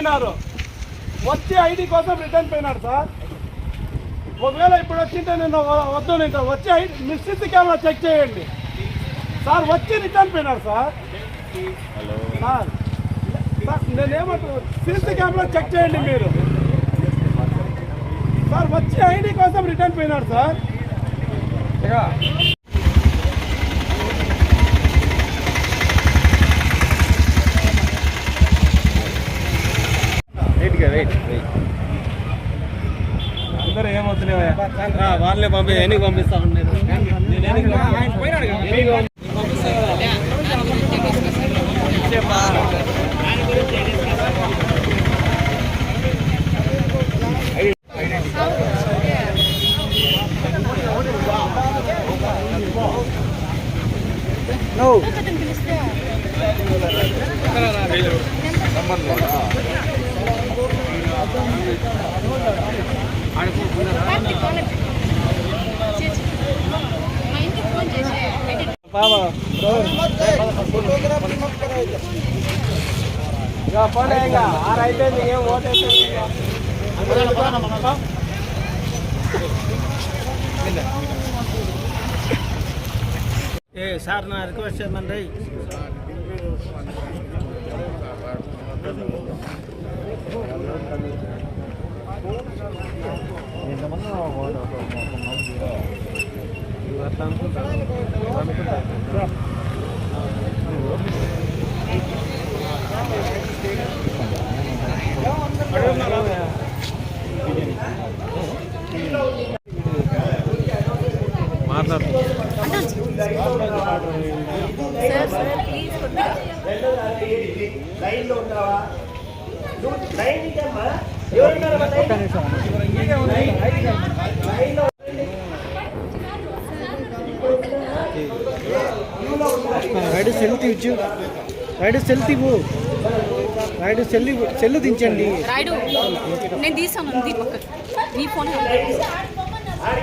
పోయినారు. వచ్చి ఐడి కోసం రిటర్న్ పోయినాడు సార్. ఒకవేళ ఇప్పుడు వచ్చింటే నేను వద్దు నేను వచ్చి ఐడి మీ సీసీ కెమెరా చెక్ చేయండి. సార్ వచ్చి రిటర్న్ పోయినారు సార్. సార్ సార్ నేనేమంటున్నా? సీసీ కెమెరా చెక్ చేయండి మీరు. సార్ వచ్చి ఐడి కోసం రిటర్న్ పోయినాడు సార్. అందరూ ఏమవుతున్నాయా వాళ్ళే పంపి ఎన్నికి పంపిస్తా ఉన్నారు మా ఇంటికి ఫోన్ ఆరు అయిపోయింది ఏం ఓటేస్తుంది ఏ సార్ నా రిక్వెస్ట్ చేయమండి. మాట్లాడు సార్ సార్ ప్లీజ్ కొద్దిగా. లైన్లో ఉంటావా రైడ్ సెల్ తీయచ్చు రైడ్ సెల్ తీవు రైడ్ సెల్ సెల్ దించండి. నేను తీసాను ఉంది పక్క నీ ఫోన్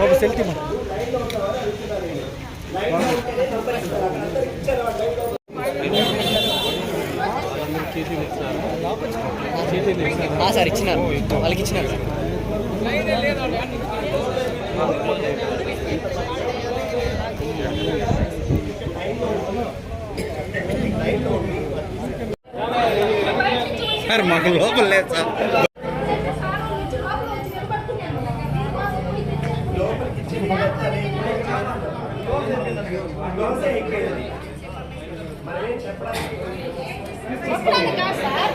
ఒక సెల్ తీమ సార్ ఇచ్చినారు. వాళ్ళకి ఇచ్చినారు. సార్ మాకు లోపల లేదు సార్. సార్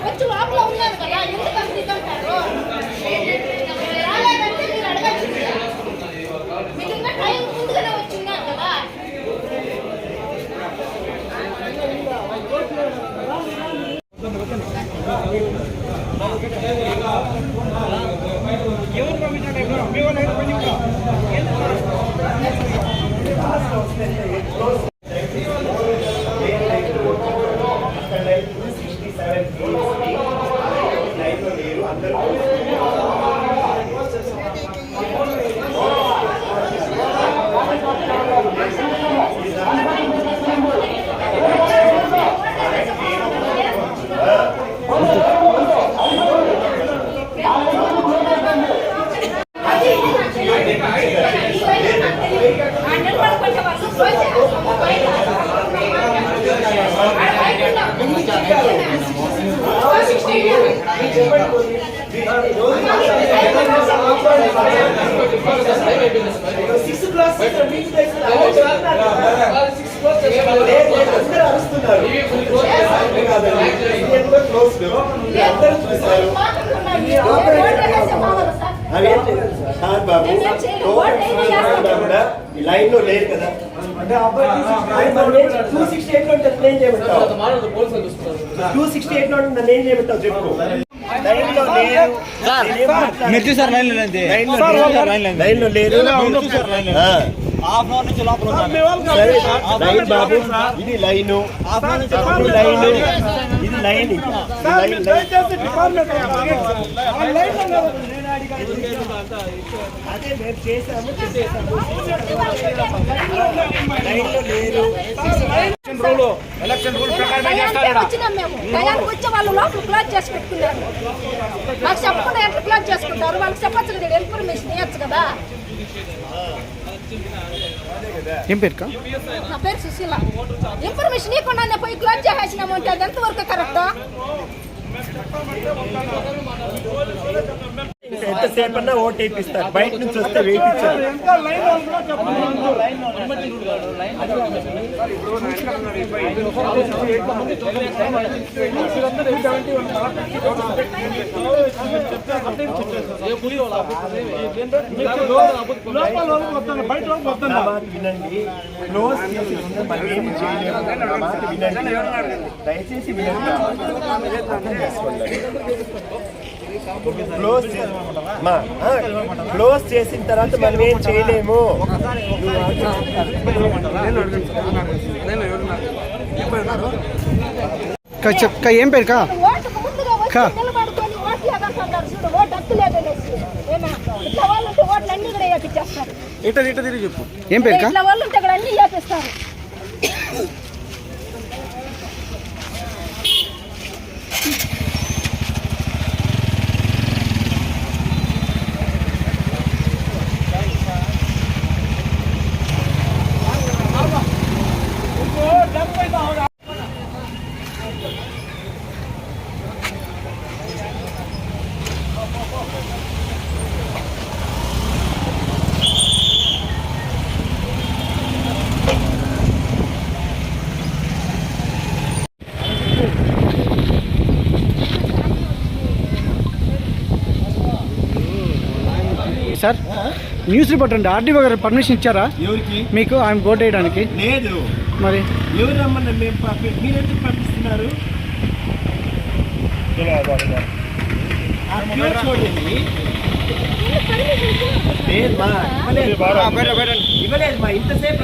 వచ్చి లోపల ఉన్నారు క్లాస్ అందరూ అరుస్తున్నారు క్లోజ్ అందరూ చూస్తారు సార్ బాబు లైన్లో లేదు కదా టూ సిక్స్టీ ఎయిట్లో నన్ను ఏం చేయమంటావు టూ సిక్స్టీ ఎయిట్లో నన్ను ఏం చెప్పు మీరు చూసారు లైన్లో లేదు లైన్లో లేదు. సరే బాబు ఇది లైన్. లైన్ ఇది లైన్ సార్ లైన్లో. అదే మేము చేసాము లేరు రూల్ ఎలక్షన్ రూల్ ప్రకారమే చేస్తారు మేము. వచ్చి వాళ్ళు లోపల క్లోజ్ చేసి పెట్టుకున్నారు. మాకు చెప్పకుండా ఎట్లా క్లోజ్ చేసుకుంటారు? వాళ్ళకి చెప్పచ్చు కదా ఇన్ఫర్మేషన్ ఇవ్వచ్చు కదా. ఏం పేరుకా నా పేరు సుశీల. ఇన్ఫర్మేషన్ ఇవ్వకుండా పోయి క్లోజ్ చేసేసినాము అంటే అది ఎంతవరకు కరెక్ట్ ఎంతసేపు అన్నా ఓటు వేపిస్తారు. బయట నుంచి వస్తే వేయించారు వినండి క్లోజ్ చేసి వినండి దయచేసి వినండి. క్లోజ్ చే- క్లోజ్ చేసిన తర్వాత మనం ఏం చేయలేము కా చెప్ కా ఏం వచ్చి కా. చూడు ఓటు హక్కు న్యూస్ రిపోర్ట్ అండి. ఆర్డీఓ గారు పర్మిషన్ ఇచ్చారా? మీకు ఆయన ఓట్ వేయడానికి. లేదు. మరి? ఎవరు మేము పంపిస్తున్నారు? ఇవ్వలేదు. మా ఇంతసేపు